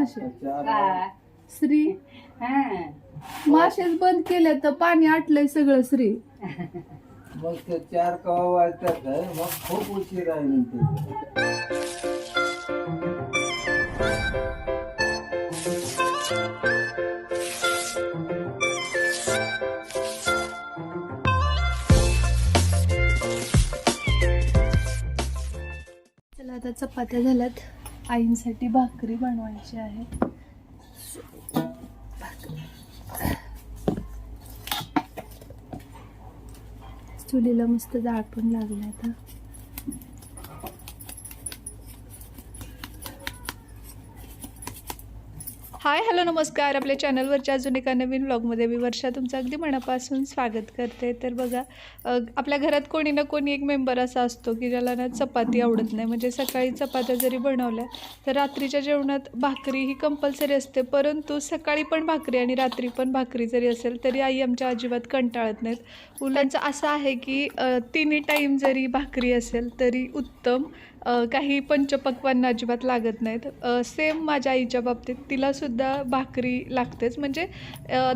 मासे हा. श्री. मासेच बंद केले तर पाणी आटलंय सगळं श्री. मग ते चार कवा वाजतात मग खूप उशीर आहे म्हणते. चला आता चपात्या झाल्यात. आईंसाठी भाकरी बनवायची आहे. चुलीला मस्त जाळ पण लागले आता. हाय हॅलो नमस्कार. आपल्या चॅनलवरच्या अजून एका नवीन व्लॉगमध्ये मी वर्षा. तुमचं अगदी मनापासून स्वागत करते. तर बघा आपल्या घरात कोणी ना कोणी एक मेंबर असा असतो की ज्याला ना चपाती आवडत नाही. म्हणजे सकाळी चपात्या जरी बनवल्या तर रात्रीच्या जेवणात भाकरी ही कंपल्सरी असते. परंतु सकाळी पण भाकरी आणि रात्री पण भाकरी जरी असेल तरी आई आमच्या अजिबात कंटाळत नाहीत. मुलांचं असं आहे की तिन्ही टाईम जरी भाकरी असेल तरी उत्तम काही पंचपक्वांना अजिबात लागत नाहीत. सेम माझ्या आईच्या बाबतीत तिलासुद्धा भाकरी लागतेच. म्हणजे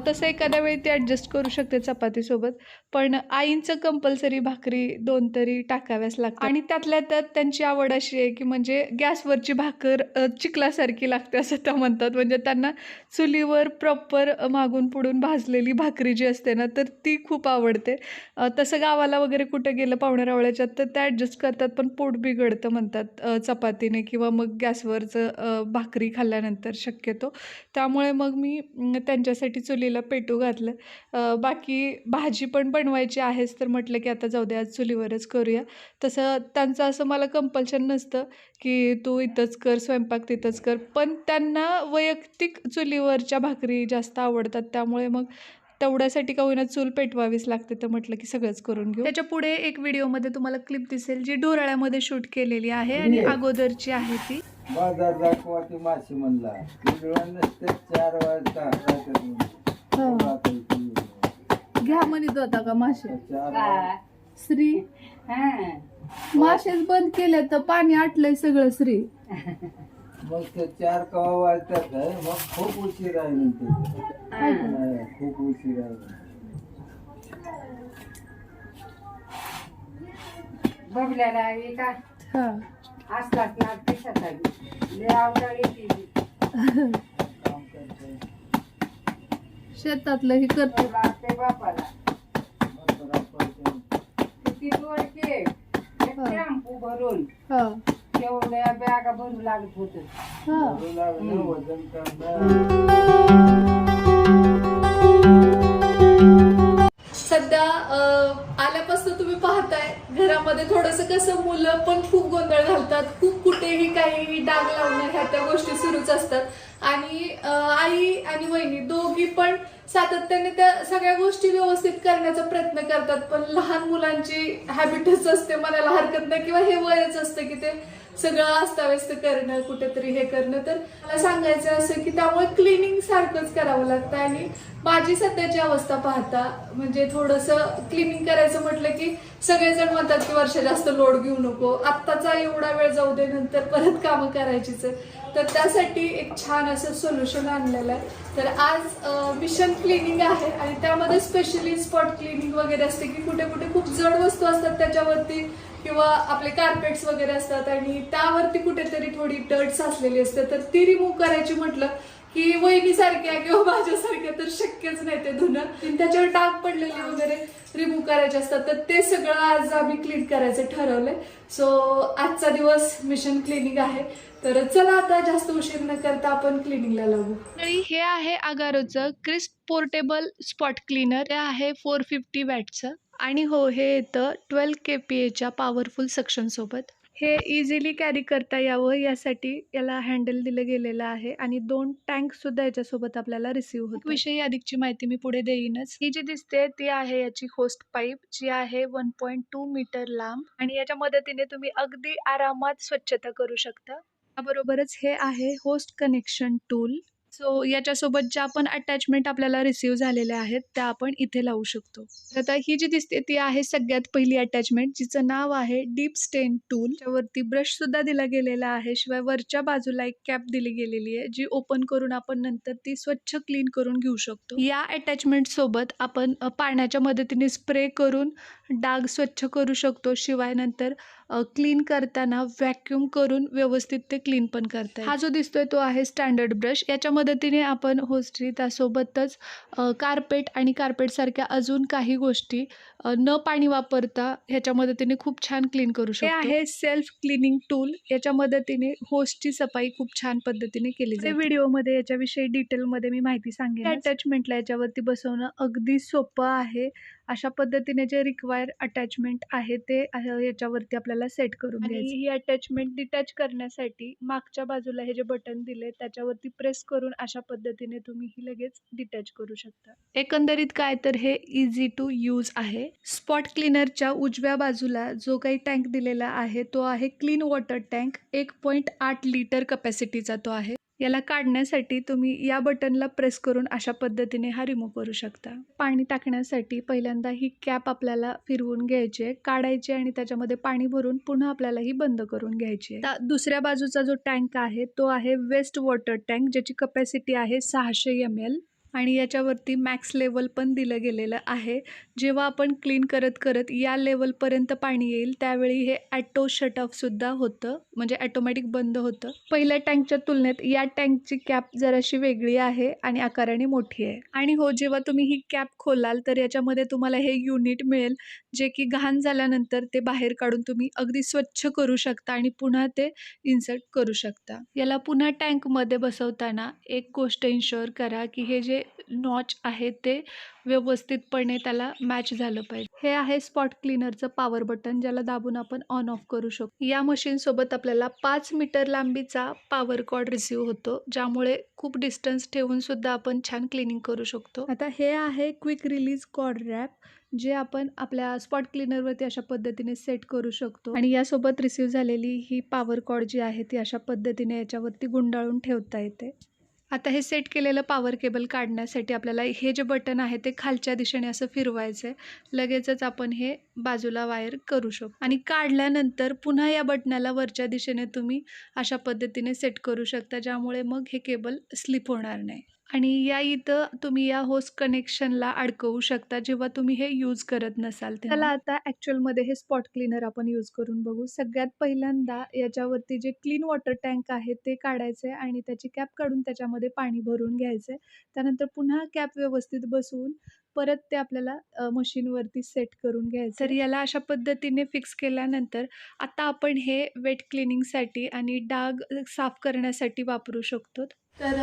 तसं एखाद्या वेळी ती ॲडजस्ट करू शकते चपातीसोबत पण आईंचं कंपल्सरी भाकरी दोन तरी टाकाव्याच लागतात. आणि त्यातल्या त्यात त्यांची आवड अशी आहे की म्हणजे गॅसवरची भाकर चिखलासारखी लागते असं त्या म्हणतात. म्हणजे त्यांना चुलीवर प्रॉपर मागून पुढून भाजलेली भाकरी जी असते ना तर ती खूप आवडते. तसं गावाला वगैरे कुठे गेलं पाहुणे रावळ्याच्यात तर त्या ॲडजस्ट करतात पण पोट बिघडतं. म्हणतात चपातीने किंवा मग गॅसवरचं भाकरी खाल्ल्यानंतर शक्यतो. त्यामुळे मग मी त्यांच्यासाठी चुलीला पेटू घातलं. बाकी भाजी पण बनवायची आहेच तर म्हटलं की आता जाऊ दे आज चुलीवरच करूया. तसं त्यांचं असं मला कंपल्शन नसतं की तू इथंच कर स्वयंपाक तिथंच कर. पण त्यांना वैयक्तिक चुलीवरच्या भाकरी जास्त आवडतात. त्यामुळे मग तेवढ्यासाठी का होईना चूल पेटवावीच लागते तर म्हटलं की सगळंच करून घेऊ त्याच्या पुढे एक व्हिडिओमध्ये तुम्हाला क्लिप दिसेल जी डोराळ्यामध्ये शूट केलेली आहे आणि अगोदरची आहे ती बाजार दाखवा ती माशी म्हणला नसते चार वाजता. हो. घ्या म्हणत होता का मासे हा. श्री हा. मासेच बंद केले तर पाणी आटलंय सगळं श्री मग ते चार कवा वाजतात मग खूप उशीर आहे म्हणते. खूप उशीर आहे. बबल्याला एक आ- हा. असलाच ना ते सकाळी लय येते ती. काम करते शेतातलं हे करते. लागते बापाला. मग किती दोडके एक टॅम्पू भरून. हा. तेवढ्या बॅगा भरू लागत होत हा. करू लागलं वजन करणं सध्या आल्यापासून तुम्ही पाहताय घरामध्ये थोडंसं कसं मुलं पण खूप गोंधळ घालतात खूप कुठेही काही डाग लावणं ह्या त्या गोष्टी सुरूच असतात. आणि आई आणि वहिनी दोघी पण सातत्याने त्या सगळ्या गोष्टी व्यवस्थित करण्याचा प्रयत्न करतात पण लहान मुलांची हॅबिटच असते म्हणायला हरकत नाही किंवा हे वयच असतं की ते सगळं अस्ताव्यस्त करणं कुठेतरी हे करणं. तर मला सांगायचं असं की त्यामुळे क्लिनिंग सारखंच करावं लागतं आणि माझी सध्याची अवस्था पाहता म्हणजे थोडंसं क्लिनिंग करायचं म्हटलं की सगळेजण म्हणतात की वर्ष जास्त लोड घेऊ नको. आत्ताचा एवढा वेळ जाऊ दे नंतर परत कामं करायचीच तर त्यासाठी एक छान असं सोल्युशन आणलेलं आहे. तर आज मिशन क्लिनिंग आहे आणि त्यामध्ये स्पेशली स्पॉट क्लिनिंग वगैरे असते की कुठे कुठे खूप जड वस्तू असतात त्याच्यावरती किंवा आपले कार्पेट्स वगैरे असतात आणि त्यावरती कुठेतरी थोडी डट साचलेली असते तर ती रिमूव्ह करायची म्हटलं की वहिनीसारख्या किंवा माझ्यासारख्या तर शक्यच नाही ते धुणं. आणि त्याच्यावर डाग पडलेले वगैरे रिमूव्ह करायचे असतात तर ते सगळं आज आम्ही क्लीन करायचं ठरवलंय. सो आजचा दिवस मिशन क्लिनिक आहे. तर चला आता जास्त उशीर न करता आपण क्लिनिंगला लागू. हे आहे अगारोचं क्रिस्प पोर्टेबल स्पॉट क्लीनर हे आहे फोर फिफ्टी वॅटचं आणि हो हे येतं ट्वेल्व के पी एच्या पॉवरफुल सेक्शनसोबत हे इझिली कॅरी करता यावं यासाठी याला हँडल दिलं गेलेलं आहे आणि दोन टँक सुद्धा याच्यासोबत आपल्याला रिसीव्ह होत विषयी अधिकची माहिती मी पुढे देईनच. ही जी दिसते ती आहे याची होस्ट पाईप जी आहे वन पॉईंट टू मीटर लांब आणि याच्या मदतीने तुम्ही अगदी आरामात स्वच्छता करू शकता. त्याबरोबरच हे आहे होस्ट कनेक्शन टूल सो याच्यासोबत ज्या पण अटॅचमेंट आपल्याला रिसीव्ह झालेल्या आहेत त्या आपण इथे लावू शकतो. तर आता ही जी दिसते ती आहे सगळ्यात पहिली अटॅचमेंट जिचं नाव आहे डीप स्टेन टूल त्यावरती ब्रश सुद्धा दिला गेलेला आहे शिवाय वरच्या बाजूला एक कॅप दिली गेलेली आहे जी ओपन करून आपण नंतर ती स्वच्छ क्लीन करून घेऊ शकतो. या अटॅचमेंट सोबत आपण पाण्याच्या मदतीने स्प्रे करून डाग स्वच्छ करू शकतो. शिवाय नंतर क्लीन करताना व्हॅक्यूम करून व्यवस्थित ते क्लीन पण करता. हा जो दिसतोय तो आहे स्टँडर्ड ब्रश याच्या मदतीने आपण होस्ट्री त्यासोबतच कार्पेट आणि कार्पेटसारख्या अजून काही गोष्टी न पाणी वापरता ह्याच्या मदतीने खूप छान क्लीन करू शकतो. हे आहे सेल्फ क्लिनिंग टूल याच्या मदतीने होस्टची सफाई खूप छान पद्धतीने केली जाते. व्हिडिओमध्ये याच्याविषयी डिटेलमध्ये मी माहिती सांगेन अटॅचमेंटला याच्यावरती बसवणं अगदी सोपं आहे. अशा पद्धतीने जे रिक्वायर अटॅचमेंट आहे ते याच्यावरती आपल्याला सेट करून घ्यायचं. ही अटॅचमेंट डिटॅच करण्यासाठी मागच्या बाजूला हे जे बटन दिले त्याच्यावरती प्रेस करून अशा पद्धतीने तुम्ही ही लगेच डिटॅच करू शकता. एकंदरीत काय तर हे इझी टू यूज आहे. स्पॉट क्लीनरच्या उजव्या बाजूला जो काही टँक दिलेला आहे तो आहे क्लीन वॉटर टँक एक पॉईंट आठ लिटर कपॅसिटीचा तो आहे. याला काढण्यासाठी तुम्ही या बटनला प्रेस करून अशा पद्धतीने हा रिमूव्ह करू शकता. पाणी टाकण्यासाठी पहिल्यांदा ही कॅप आपल्याला फिरवून घ्यायची आहे काढायची आणि त्याच्यामध्ये पाणी भरून पुन्हा आपल्याला ही बंद करून घ्यायची आहे. दुसऱ्या बाजूचा जो टँक आहे तो आहे वेस्ट वॉटर टँक ज्याची कपॅसिटी आहे सहाशे एम एल आणि याच्यावरती मॅक्स लेवल पण दिलं गेलेलं आहे. जेव्हा आपण क्लीन करत करत या लेवलपर्यंत पाणी येईल त्यावेळी हे ॲटो शट ऑफसुद्धा होतं. म्हणजे ॲटोमॅटिक बंद होतं. पहिल्या टँकच्या तुलनेत या टँकची कॅप जराशी वेगळी आहे आणि आकाराने मोठी आहे. आणि हो जेव्हा तुम्ही ही कॅप खोलाल तर याच्यामध्ये तुम्हाला हे युनिट मिळेल जे की घाण झाल्यानंतर ते बाहेर काढून तुम्ही अगदी स्वच्छ करू शकता आणि पुन्हा ते इन्सर्ट करू शकता. याला पुन्हा टँकमध्ये बसवताना एक गोष्ट इन्शुअर करा की हे जे नॉच आहे ते व्यवस्थितपणे त्याला मॅच झालं पाहिजे. हे आहे स्पॉट क्लीनरचं पॉवर बटन ज्याला दाबून आपण ऑन ऑफ करू शकतो. या मशीनसोबत आपल्याला पाच मीटर लांबीचा पॉवर कॉर्ड रिसिव्ह होतो ज्यामुळे खूप डिस्टन्स ठेवून सुद्धा आपण छान क्लिनिंग करू शकतो. आता हे आहे क्विक रिलीज कॉर्ड रॅप जे आपण आपल्या स्पॉट क्लीनरवरती अशा पद्धतीने सेट करू शकतो. आणि यासोबत रिसीव्ह झालेली ही पॉवर कॉर्ड जी आहे ती अशा पद्धतीने याच्यावरती गुंडाळून ठेवता येते. आता हे सेट केलेलं पॉवर केबल काढण्यासाठी आपल्याला हे जे बटन आहे ते खालच्या दिशेने असं फिरवायचं आहे लगेचच आपण हे बाजूला वायर करू शकतो आणि काढल्यानंतर पुन्हा या बटनाला वरच्या दिशेने तुम्ही अशा पद्धतीने सेट करू शकता ज्यामुळे मग हे केबल स्लिप होणार नाही. आणि या इथं तुम्ही या होस्ट कनेक्शनला अडकवू शकता जेव्हा तुम्ही हे यूज करत नसाल त्याला आता ॲक्च्युअलमध्ये हे स्पॉट क्लीनर आपण यूज करून बघू. सगळ्यात पहिल्यांदा याच्यावरती जे क्लीन वॉटर टँक आहे ते काढायचे आणि त्याची कॅप काढून त्याच्यामध्ये पाणी भरून घ्यायचे. त्यानंतर पुन्हा कॅप व्यवस्थित बसवून परत ते आपल्याला अ, मशीनवरती सेट करून घ्यायचं. तर याला अशा पद्धतीने फिक्स केल्यानंतर आता आपण हे वेट क्लिनिंगसाठी आणि डाग साफ करण्यासाठी वापरू शकतो. तर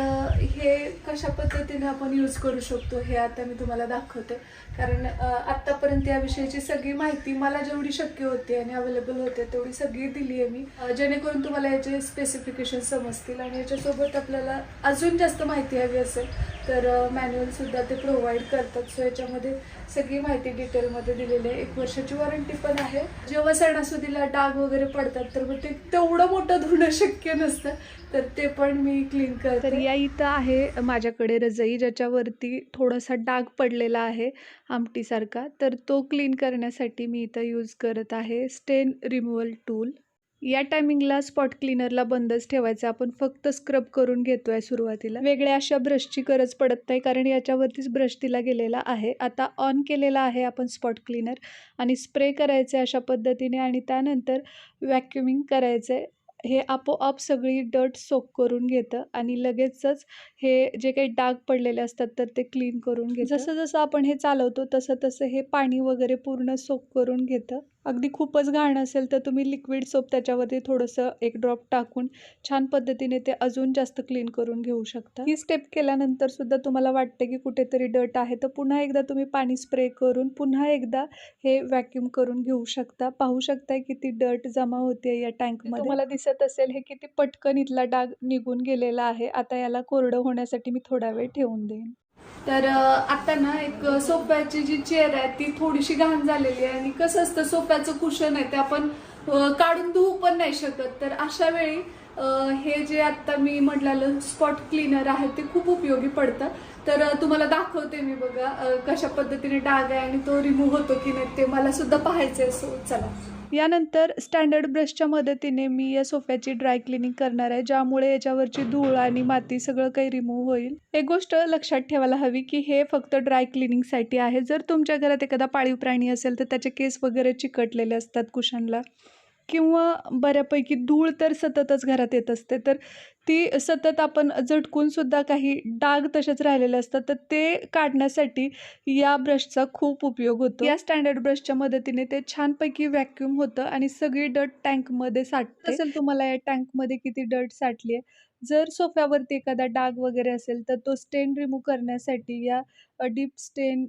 हे कशा पद्धतीने आपण यूज करू शकतो हे आता मी तुम्हाला दाखवते. कारण आत्तापर्यंत याविषयीची सगळी माहिती मला जेवढी शक्य होती आणि अवेलेबल होते तेवढी सगळी दिली आहे मी. जेणेकरून तुम्हाला याचे स्पेसिफिकेशन समजतील आणि याच्यासोबत आपल्याला अजून जास्त माहिती हवी असेल तर मॅन्युअलसुद्धा ते प्रोव्हाइड करतात. सो याच्यामध्ये सगळी माहिती डिटेलमध्ये दिलेली आहे. एक वर्षाची वॉरंटी पण आहे. जेव्हा सणासुदीला डाग वगैरे पडतात तर मग ते तेवढं मोठं धुणं शक्य नसतं. तर ते पण मी क्लीन करते. तर या इथं आहे माझ्याकडे रजई ज्याच्यावरती थोडासा डाग पडलेला आहे आमटीसारखा. तर तो क्लीन करण्यासाठी मी इथं यूज करत आहे स्टेन रिमूव्हल टूल या टायमिंगला स्पॉट क्लीनरला बंदच ठेवायचं. आपण फक्त स्क्रब करून घेतो आहे सुरुवातीला. वेगळ्या अशा ब्रशची गरज पडत नाही कारण याच्यावरतीच ब्रश दिला गेलेला आहे. आता ऑन केलेला आहे आपण स्पॉट क्लीनर आणि स्प्रे करायचे अशा पद्धतीने आणि त्यानंतर व्हॅक्युमिंग आहे हे आपोआप सगळी डट सोक करून घेतं आणि लगेचच हे जे काही डाग पडलेले असतात तर ते क्लीन करून घेतं. जसं जसं आपण हे चालवतो तसं तसं हे पाणी वगैरे पूर्ण सोक करून घेतं. अगदी खूपच घाण असेल तर तुम्ही लिक्विड सोप त्याच्यावरती थोडंसं एक ड्रॉप टाकून छान पद्धतीने ते अजून जास्त क्लीन करून घेऊ शकता. ही स्टेप केल्यानंतर सुद्धा तुम्हाला वाटते की कुठेतरी डट आहे. तर पुन्हा एकदा तुम्ही पाणी स्प्रे करून पुन्हा एकदा हे व्हॅक्यूम करून घेऊ शकता. पाहू शकताय किती डट जमा होते या टँकमध्ये तुम्हाला दिसत असेल हे किती पटकन इथला डाग निघून गेलेला आहे. आता याला कोरडं होण्यासाठी मी थोडा वेळ ठेवून देईन. तर आता ना एक सोफ्याची जी चेअर आहे ती थोडीशी घाण झालेली आहे आणि कसं असतं सोफ्याचं कुशन आहे ते आपण काढून धुवू पण नाही शकत. तर अशा वेळी हे जे आत्ता मी म्हटलेलं स्पॉट क्लीनर आहे ते खूप उपयोगी पडतं. तर तुम्हाला दाखवते मी बघा कशा पद्धतीने डाग आहे आणि तो रिमूव्ह होतो की नाही ते मला सुद्धा पाहायचं आहे सो चला. यानंतर स्टँडर्ड ब्रशच्या मदतीने मी या सोफ्याची ड्राय क्लिनिंग करणार आहे ज्यामुळे याच्यावरची धूळ आणि माती सगळं काही रिमूव्ह होईल. एक गोष्ट लक्षात ठेवायला हवी की हे फक्त ड्राय क्लिनिंगसाठी आहे. जर तुमच्या घरात एखादा पाळीव प्राणी असेल तर त्याचे केस वगैरे चिकटलेले असतात कुशनला. किंवा बऱ्यापैकी धूळ तर सततच घरात येत असते तर ती सतत आपण झटकून सुद्धा काही डाग तसेच राहिलेले असतात तर ते काढण्यासाठी या ब्रशचा खूप उपयोग होतो. या स्टँडर्ड ब्रशच्या मदतीने ते छानपैकी व्हॅक्यूम होतं आणि सगळी डट टँकमध्ये साठते. असेल तुम्हाला या टँकमध्ये किती डट साठली आहे? जर सोफ्यावरती एखादा डाग वगैरे असेल तर तो स्टेन रिमूव्ह करण्यासाठी या डीप स्टेन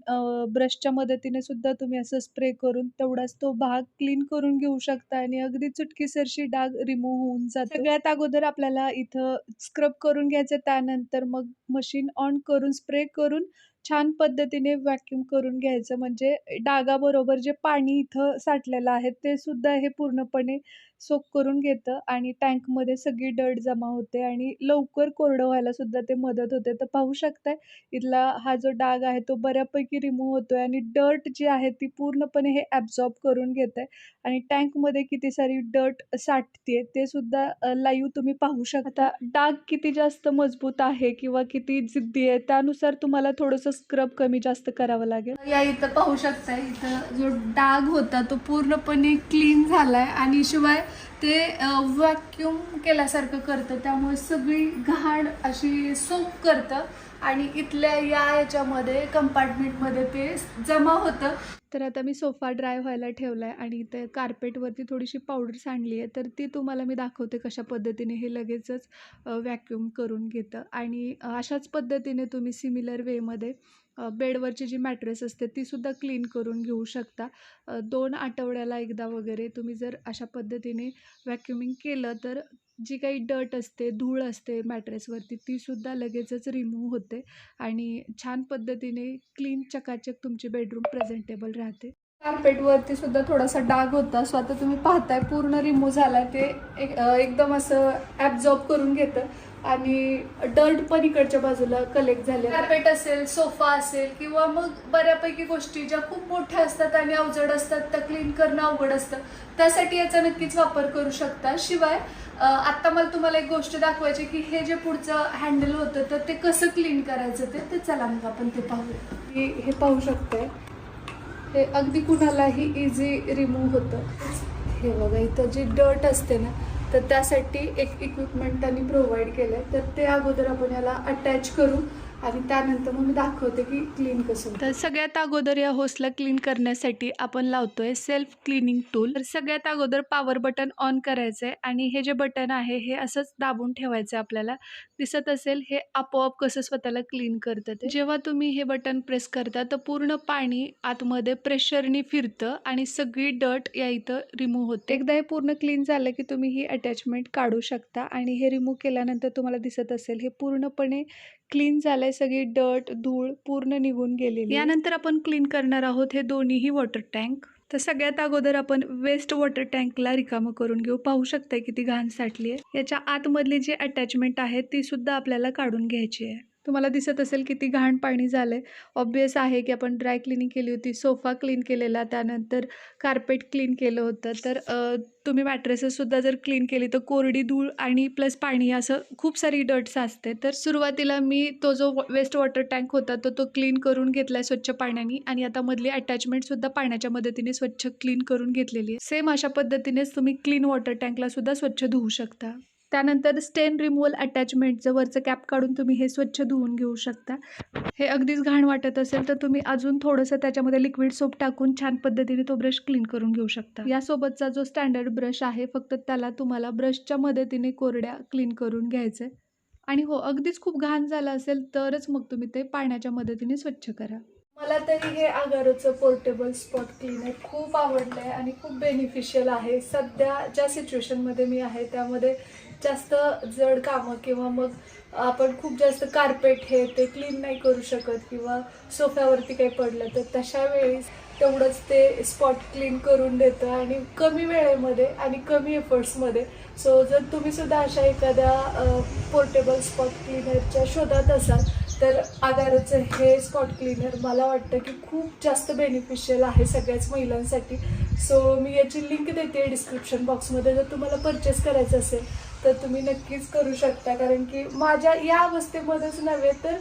ब्रशच्या मदतीने सुद्धा तुम्ही असं स्प्रे करून तेवढाच तो भाग क्लीन करून घेऊ शकता आणि अगदी चुटकीसरशी डाग रिमूव्ह होऊन जातो. सगळ्यात अगोदर आपल्याला इथं स्क्रब करून घ्यायचं त्यानंतर मग मशीन ऑन करून स्प्रे करून छान पद्धतीने व्हॅक्युम करून घ्यायचं. म्हणजे डागाबरोबर जे पाणी इथं साठलेलं आहे ते सुद्धा हे पूर्णपणे सोक करून घेतं आणि टँकमध्ये सगळी डट जमा होते आणि लवकर कोरडं व्हायला सुद्धा ते मदत होते. तर पाहू शकताय इथला हा जो डाग आहे तो बऱ्यापैकी रिमूव्ह होतोय आणि डर्ट जी आहे ती पूर्णपणे हे ॲब्झॉर्ब करून घेत आहे आणि टँकमध्ये किती सारी डट साठते ते सुद्धा लाईव्ह तुम्ही पाहू शकता. डाग किती जास्त मजबूत आहे किंवा किती जिद्दी आहे त्यानुसार तुम्हाला थोडंसं स्क्रब कमी जास्त करावं लागेल. या इथं पाहू शकता इथं जो डाग होता तो पूर्णपणे क्लीन झालाय आणि शिवाय ते व्हॅक्यूम केल्यासारखं करतं त्यामुळे सगळी घाण अशी सोप करतं आणि इथल्या या याच्यामध्ये कंपार्टमेंटमध्ये ते जमा होतं. तर आता मी सोफा ड्राय व्हायला ठेवला आहे आणि ते कार्पेटवरती थोडीशी पावडर सांडली आहे. तर ती तुम्हाला मी दाखवते कशा पद्धतीने हे लगेचच व्हॅक्यूम करून घेतं. आणि अशाच पद्धतीने तुम्ही सिमिलर वेमध्ये बेडवरची जी मॅट्रेस असते तीसुद्धा क्लीन करून घेऊ शकता. दोन आठवड्याला एकदा वगैरे तुम्ही जर अशा पद्धतीने व्हॅक्युमिंग केलं तर जी काही डट असते धूळ असते मॅट्रेसवरती तीसुद्धा लगेचच रिमूव्ह होते आणि छान पद्धतीने क्लीन चकाचक तुमची बेडरूम प्रेझेंटेबल राहते. कार्पेटवरती सुद्धा थोडासा डाग होता सो आता तुम्ही पाहताय पूर्ण रिमूव्ह झाला ते एक एकदम असं ॲब्झॉर्ब करून घेतं. आणि डर्ट पण इकडच्या बाजूला कलेक्ट झाले. कार्पेट असेल सोफा असेल किंवा मग बऱ्यापैकी गोष्टी ज्या खूप मोठ्या असतात आणि अवजड असतात त्या क्लीन करणं अवघड असतं. त्यासाठी याचा नक्कीच वापर करू शकता. शिवाय आत्ता मला तुम्हाला एक गोष्ट दाखवायची की हे जे पुढचं हँडल होतं तर ते कसं क्लीन करायचं ते चला मग आपण ते पाहूया. हे हे पाहू शकताय हे अगदी कुणालाही इझी रिमूव्ह होतं. हे बघा इथं जी डर्ट असते ना तर त्यासाठी एक इक्विपमेंट त्यांनी प्रोव्हाइड केलं आहे तर ते अगोदर आपण याला अटॅच करू. आणि त्यानंतर मग मी दाखवते की क्लीन कसं तर सगळ्यात अगोदर या होस्टला क्लीन करण्यासाठी आपण लावतोय सेल्फ क्लिनिंग टूल तर सगळ्यात अगोदर पॉवर बटन ऑन करायचं आहे आणि हे जे बटन आहे हे असंच दाबून ठेवायचं आहे आपल्याला. दिसत असेल हे आपोआप कसं स्वतःला क्लीन करतं ते. जेव्हा तुम्ही हे बटन प्रेस करता तर पूर्ण पाणी आतमध्ये प्रेशरनी फिरतं आणि सगळी डट या इथं रिमूव्ह होते. एकदा हे पूर्ण क्लीन झालं की तुम्ही ही अटॅचमेंट काढू शकता आणि हे रिमूव्ह केल्यानंतर तुम्हाला दिसत असेल हे पूर्णपणे क्लीन झालंय सगळी डट धूळ पूर्ण निघून गेलेली. यानंतर आपण क्लीन करणार आहोत हे दोन्हीही वॉटर टँक तर सगळ्यात अगोदर आपण वेस्ट वॉटर टँकला रिकामं करून घेऊ. पाहू शकताय किती घाण साठली आहे याच्या आतमधली जी अटॅचमेंट आहे ती सुद्धा आपल्याला काढून घ्यायची आहे. तुम्हाला दिसत असेल किती घाण पाणी झालं आहे ऑब्वियस आहे की आपण ड्राय क्लिनिंग केली होती सोफा क्लीन केलेला त्यानंतर कार्पेट क्लीन केलं होतं. तर तुम्ही मॅट्रेसेससुद्धा जर क्लीन केली तर कोरडी धूळ आणि प्लस पाणी असं खूप सारी डट्स असते. तर सुरुवातीला मी तो जो वेस्ट वॉटर टँक होता तो तो क्लीन करून घेतला आहे स्वच्छ पाण्याने. आणि आता मधली अटॅचमेंटसुद्धा पाण्याच्या मदतीने स्वच्छ क्लीन करून घेतलेली आहे. सेम अशा पद्धतीनेच तुम्ही क्लीन वॉटर टँकलासुद्धा स्वच्छ धुवू शकता. त्यानंतर स्टेन रिमूवल अटॅचमेंटचं वरचं कॅप काढून तुम्ही हे स्वच्छ धुवून घेऊ शकता. हे अगदीच घाण वाटत असेल तर तुम्ही अजून थोडंसं त्याच्यामध्ये लिक्विड सोप टाकून छान पद्धतीने तो ब्रश क्लीन करून घेऊ शकता. यासोबतचा जो स्टँडर्ड ब्रश आहे फक्त त्याला तुम्हाला ब्रशच्या मदतीने कोरड्या क्लीन करून घ्यायचं आणि हो अगदीच खूप घाण झालं असेल तरच मग तुम्ही ते पाण्याच्या मदतीने स्वच्छ करा. मला तरी हे आगारोचं पोर्टेबल स्पॉट क्लीनर खूप आवडलं आहे आणि खूप बेनिफिशियल आहे. सध्या ज्या सिच्युएशनमध्ये मी आहे त्यामध्ये जास्त जड कामं किंवा मग आपण खूप जास्त कार्पेट हे ते क्लीन नाही करू शकत किंवा सोफ्यावरती काही पडलं तर तशा वेळेस तेवढंच ते स्पॉट क्लीन करून देतं आणि कमी वेळेमध्ये आणि कमी एफर्ट्समध्ये सो जर तुम्ही सुद्धा अशा एखाद्या पोर्टेबल स्पॉट क्लीनरच्या शोधात असाल तर आगाराचं हे स्पॉट क्लीनर मला वाटतं की खूप जास्त बेनिफिशियल आहे सगळ्याच महिलांसाठी. सो मी याची लिंक देते डिस्क्रिप्शन बॉक्समध्ये जर तुम्हाला परचेस करायचं असेल तर तुम्ही नक्कीच करू शकता कारण की माझ्या या अवस्थेमध्येच नव्हे तर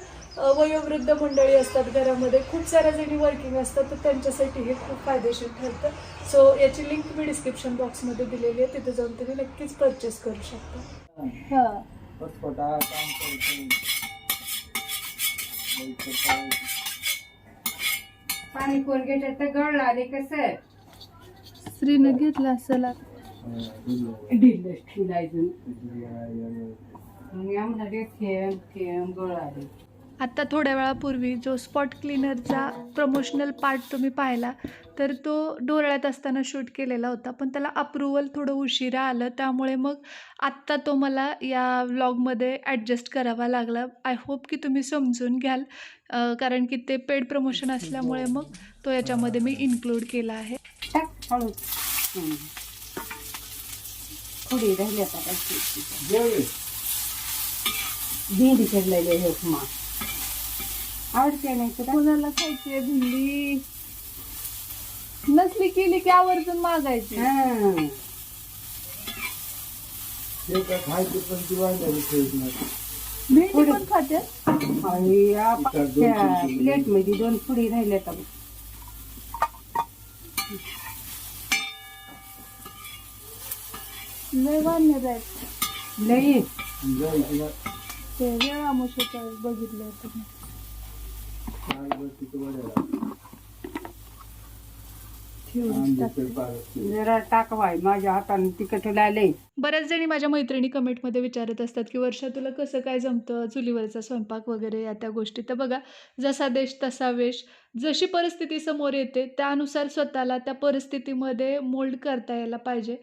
वयोवृद्ध मंडळी असतात घरामध्ये. खूप साऱ्या जणी वर्किंग असतात तर त्यांच्यासाठी हे खूप फायदेशीर ठरतं. सो याची लिंक मी डिस्क्रिप्शन बॉक्समध्ये दिलेली आहे. तिथे जाऊन तुम्ही नक्कीच परचेस करू शकता. हां. पाणी कोण घेतात तर गळलं आले कसं? स्त्रीनं घेतला असेल हा, दिलं. ठेवायचं मग आम्हाला आता थोड्या वेळापूर्वी जो स्पॉट क्लीनरचा प्रमोशनल पार्ट तुम्ही पाहिला तर तो डोरळ्यात असताना शूट केलेला होता पण त्याला अप्रुव्हल थोडं उशिरा आलं त्यामुळे मग आत्ता तो मला या व्लॉगमध्ये ॲडजस्ट करावा लागला आय होप की तुम्ही समजून घ्याल कारण की ते पेड प्रमोशन असल्यामुळे मग तो याच्यामध्ये मी इन्क्लूड केला आहे टाक हळू हं. थोडी राहिली आता जेवली? भेंडी केलेले हे उपमा आवडते नाही तुला कोणाला खायची भिंडी नसली केली की आवर्जून मागायची हं. ते काय खायची पण ती. भेंडी पण खाते आणि. प्लेटमध्ये दोन पुडी राहिल्या लय लई. ते बघितलं होतं मी. ठेवून टाकते. जरा टाकवाय माझ्या हाताने तिकट लय बऱ्याच जणी माझ्या मैत्रिणी कमेंटमध्ये विचारत असतात की वर्षा तुला कसं काय जमतं चुलीवरचा स्वयंपाक वगैरे या त्या गोष्टी तर बघा जसा देश तसा वेश जशी परिस्थिती समोर येते त्यानुसार स्वतःला त्या परिस्थितीमध्ये मोल्ड करता यायला पाहिजे.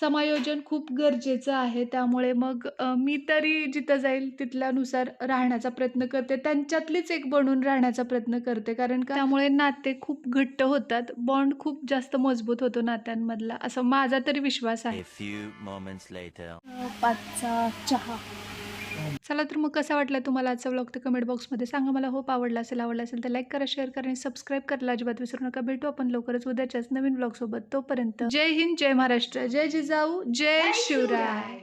समायोजन खूप गरजेचं आहे त्यामुळे मग मी तरी जिथं जाईल तिथल्यानुसार राहण्याचा प्रयत्न करते. त्यांच्यातलीच एक बनून राहण्याचा प्रयत्न करते कारण का त्यामुळे नाते खूप घट्ट होतात बॉन्ड खूप जास्त मजबूत होतो नात्यांमधला असं माझा तरी विश्वास आहे. पाचचा चहा. चला तर मग कसा वाटला तुम्हाला आजचा व्लॉग तर कमेंट बॉक्समध्ये सांगा मला. होप आवडला असेल आवडला असेल तर लाईक करा शेअर करा आणि सबस्क्राईब करायला अजिबात विसरू नका. भेटू आपण लवकरच उद्याच्याच नवीन व्लॉग सोबत. तोपर्यंत जय हिंद जय महाराष्ट्र. जय जिजाऊ जय शिवराय.